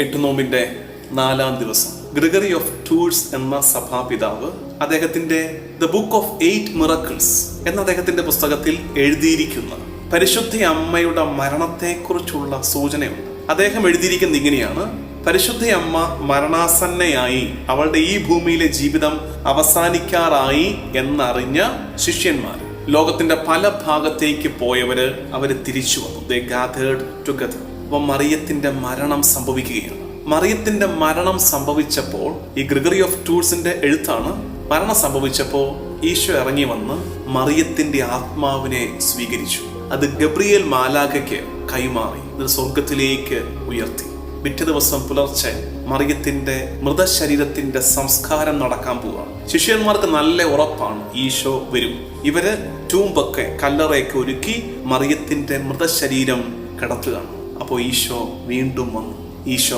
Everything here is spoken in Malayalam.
എട്ട് നോമ്പിന്റെ നാലാം ദിവസം. ഗ്രിഗറി ഓഫ് ടൂഴ്സ് എന്ന സഭാപിതാവ് അദ്ദേഹത്തിന്റെ the book of eight miracles എന്ന അദ്ദേഹത്തിന്റെ പുസ്തകത്തിൽ എഴുതിയിരിക്കുന്ന പരിശുദ്ധ അമ്മയുടെ മരണത്തെക്കുറിച്ചുള്ള സൂചനയുണ്ട്. അദ്ദേഹം എഴുതിയിരിക്കുന്നത് ഇങ്ങനെയാണ് പരിശുദ്ധ അമ്മ മരണാസന്നയായി അവളുടെ ഈ ഭൂമിയിലെ ജീവിതം അവസാനിക്കാറായി എന്നറിഞ്ഞ ശിഷ്യന്മാർ ലോകത്തിന്റെ പല ഭാഗത്തേക്ക് പോയവര് അവർ തിരിച്ചു വന്നു. ദേ ഗാഥേഡ് ടുഗദർ അപ്പൊ മറിയത്തിന്റെ മരണം സംഭവിക്കുകയാണ്. മറിയത്തിന്റെ മരണം സംഭവിച്ചപ്പോൾ ഈ ഗ്രിഗറി ഓഫ് ടൂൾസിന്റെ എഴുത്താണ് മരണം സംഭവിച്ചപ്പോൾ ഈശോ ഇറങ്ങി വന്ന് മറിയത്തിന്റെ ആത്മാവിനെ സ്വീകരിച്ചു. അത് ഗബ്രിയേൽ മാലാഖയ്ക്ക് കൈമാറി ഇത് സ്വർഗത്തിലേക്ക് ഉയർത്തി. പിറ്റേ ദിവസം പുലർച്ചെ മറിയത്തിന്റെ മൃതശരീരത്തിന്റെ സംസ്കാരം നടക്കാൻ പോവുകയാണ് ശിഷ്യന്മാർക്ക് നല്ല ഉറപ്പാണ് ഈശോ വരും. ഇവർ ടൂമ്പൊക്കെ കല്ലറയൊക്കെ ഒരുക്കി മറിയത്തിന്റെ മൃതശരീരം കിടത്തുകയാണ്. അപ്പോൾ ഈശോ വീണ്ടും വന്നു. ഈശോ